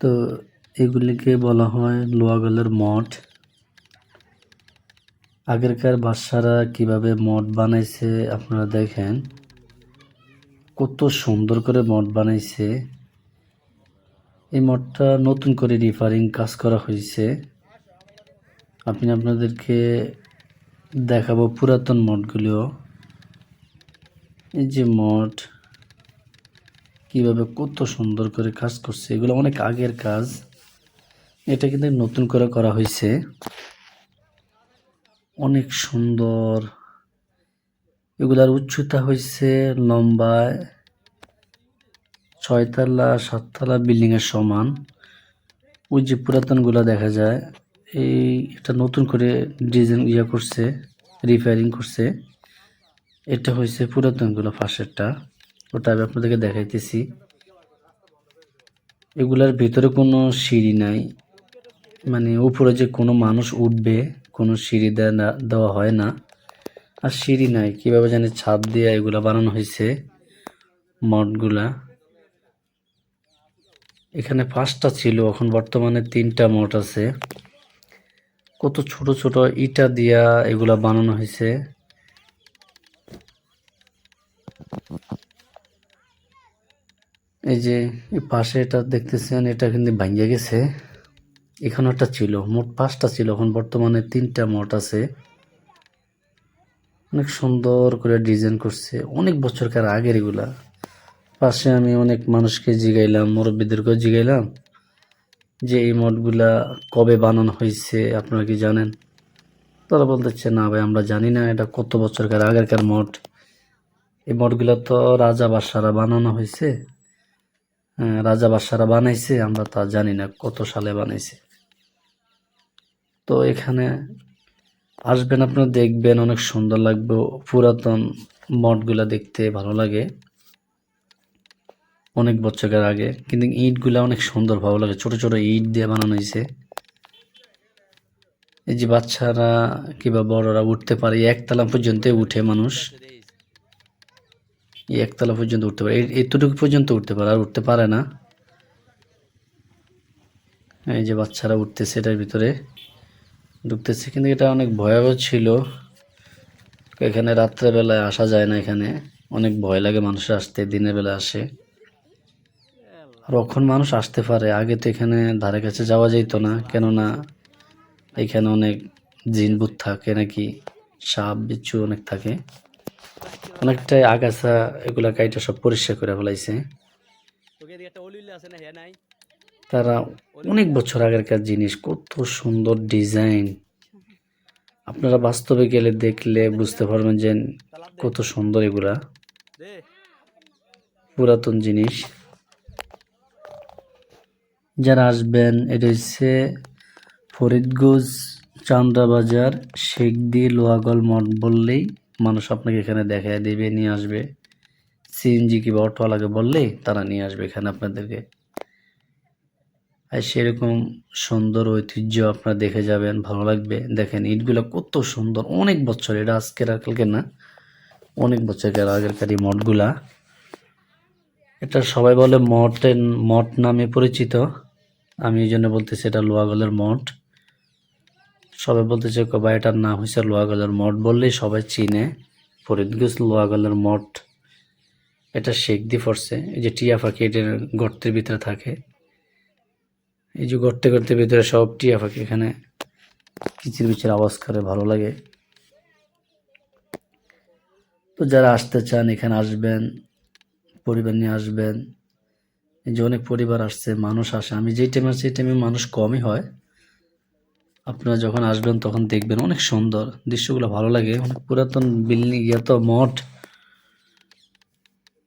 তো এগুলিকে বলা হয় লোহাগলের মঠ। আগেরকার বাদশারা কীভাবে মঠ বানাইছে আপনারা দেখেন। কত সুন্দর করে মঠ বানাইছে। এই মঠটা নতুন করে রিফারিং কাজ করা হয়েছে আমি আপনাদেরকে দেখাবো পুরাতন মঠগুলিও। এই যে মঠ কীভাবে কত সুন্দর করে কাজ করছে, এগুলো অনেক আগের কাজ। এটা কিন্তু নতুন করে করা হয়েছে। অনেক সুন্দর। এগুলার উচ্চতা হয়েছে লম্বায় ছয়তলা, সাততলা বিল্ডিং এর সমান। ওই যে পুরাতনগুলো দেখা যায়, এই এটা নতুন করে ডিজাইন ইয়া করছে রিপেয়ারিং করছে। এটা হয়েছে পুরাতনগুলো ফার্স্টেরটা ওটা আমি আপনাদেরকে দেখাইতেছি। এগুলার ভিতরে কোনো সিঁড়ি নাই। মানে উপরে যে কোনো মানুষ উঠবে, কোনো সিঁড়ি দেওয়া হয় না। আর সিঁড়ি নাই, কীভাবে জানি ছাদ দিয়ে এগুলা বানানো হয়েছে মঠগুলা। এখানে পাঁচটা ছিল, এখন বর্তমানে তিনটা মঠ আছে। কত ছোট ছোট ইটা দিয়া এগুলা বানানো হয়েছে এই যে পাশে এটা দেখতেছেন এটা কিন্তু ভাঙ্গে গেছে। এখানে একটা ছিল মোট পাঁচটা ছিল এখন বর্তমানে তিনটা মোট আছে। অনেক সুন্দর করে ডিজাইন করছে অনেক বছরকার আগের এগুলা। পাশে আমি অনেক মানুষকে জিগাইলাম মুরব্বীদেরকেও জিগাইলাম যে এই মঠগুলা কবে বানানো হয়েছে আপনারা কি জানেন? তারা বলতেছে না ভাই আমরা জানি না এটা কত বছরকার আগেরকার মঠ। এই মঠগুলা তো রাজা বাদশারা বানানো হয়েছে। হ্যাঁ, রাজা বাদশারা বানাইছে, আমরা তা জানি না কত সালে বানাইছে। তো এখানে আসবেন আপনারা, দেখবেন অনেক সুন্দর লাগবে, পুরাতন মঠগুলা দেখতে ভালো লাগে। অনেক বছরের আগে, কিন্তু ইটগুলা অনেক সুন্দর ভালো লাগে, ছোট ছোট ইট দিয়ে বানানো হয়েছে। এই যে বাচ্চারা কিংবা বড়রা উঠতে পারে, একতলা পর্যন্ত উঠে মানুষ। এই একতলা পর্যন্ত উঠতে পারে। এতটুকু পর্যন্ত উঠতে পারে, আর উঠতে পারে না। এই যে বাচ্চারা উঠতেছে এটার ভিতরে, ঢুকতেছে। কিন্তু এটা অনেক ভয়াবহ ছিল। এখানে রাত্রেবেলায় আসা যায় না এখানে। অনেক ভয় লাগে মানুষের আসতে, দিনের বেলা আসে। আর এখন মানুষ আসতে পারে, আগে তো এখানে ধারে কাছে যাওয়া যেত না। কেননা এখানে অনেক জিনবুত থাকে নাকি, সাপ, বিচ্ছু অনেক থাকে। অনেকটাই আগাছা এগুলা কাইটা সব পরিষ্কার করে ফেলাইছে। তারা অনেক বছর আগেরকার জিনিস কত সুন্দর ডিজাইন। আপনারা বাস্তবে গেলে দেখলে বুঝতে পারবেন যে কত সুন্দর এগুলা। পুরাতন জিনিস। যারা আসবেন এটা হচ্ছে ফরিদগঞ্জ চান্দ্রাবাজার শেখদি লোহাগল মঠ বললেই মানুষ আপনাকে এখানে দেখায় দেবে, নিয়ে আসবে। সিএনজি কিংবা অটোওয়ালাকে বললেই তারা নিয়ে আসবে এখানে আপনাদেরকে। আর সেরকম সুন্দর ঐতিহ্য আপনারা দেখে যাবেন, ভালো লাগবে। দেখেন, ইটগুলো কত সুন্দর। অনেক বছর, এটা আজকের আর কালকে না, অনেক বছরের আগেরকার এই মঠগুলা। এটা সবাই বলে মঠের, মঠ নামে পরিচিত। আমি এই জন্য বলতেছি এটা লোহাগলের মঠ। সবাই বলতে বলতেছে কবা এটার নাম হয়েছে লোহাগলের মঠ। বললেই সবাই চিনে ফরিদগঞ্জ লোহাগলের মঠ। এটা শেখ দি পড়ছে, এই যে টিয়া পাখি, এটার গর্তের ভিতরে থাকে। এই যে গর্তে গর্তের ভিতরে সব টিয়া পাখি এখানে কিচির বিচির আওয়াজ করে, ভালো লাগে। তো যারা আসতে চান, এখানে আসবেন, পরিবার নিয়ে আসবেন। এই যে অনেক পরিবার আসছে, মানুষ আসে। আমি যেই টাইমে এই টাইমে মানুষ কমই হয়। আপনারা যখন আসবেন, তখন দেখবেন অনেক সুন্দর। দৃশ্যগুলো ভালো লাগে। অনেক পুরাতন বিল্ডিং ইয়ে তো মঠ।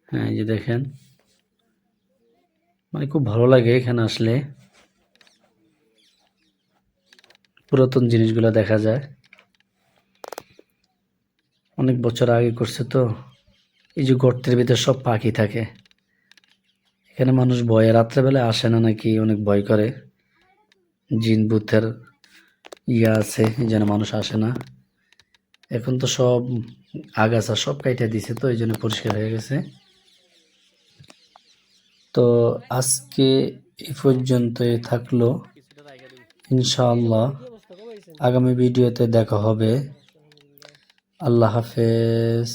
হ্যাঁ এই যে দেখেন। মানে খুব ভালো লাগে এখানে আসলে। পুরাতন জিনিসগুলো দেখা যায়। অনেক বছর আগে করছে তো। এই যে গর্তের ভিতরে সব পাখি থাকে। এখানে মানুষ ভয়ে রাত্রেবেলা আসে না নাকি? অনেক ভয় করে। জিন, ভূতের ইয়া আছে, যেন মানুষ আসে না। এখন তো সব আগাছা সব কাইটা দিছে তো এই জন্য পরিষ্কার হয়ে গেছে। তো আজকে এ পর্যন্ত থাকল। ইনশাআল্লাহ আগামী ভিডিওতে দেখা হবে। আল্লাহ হাফেজ।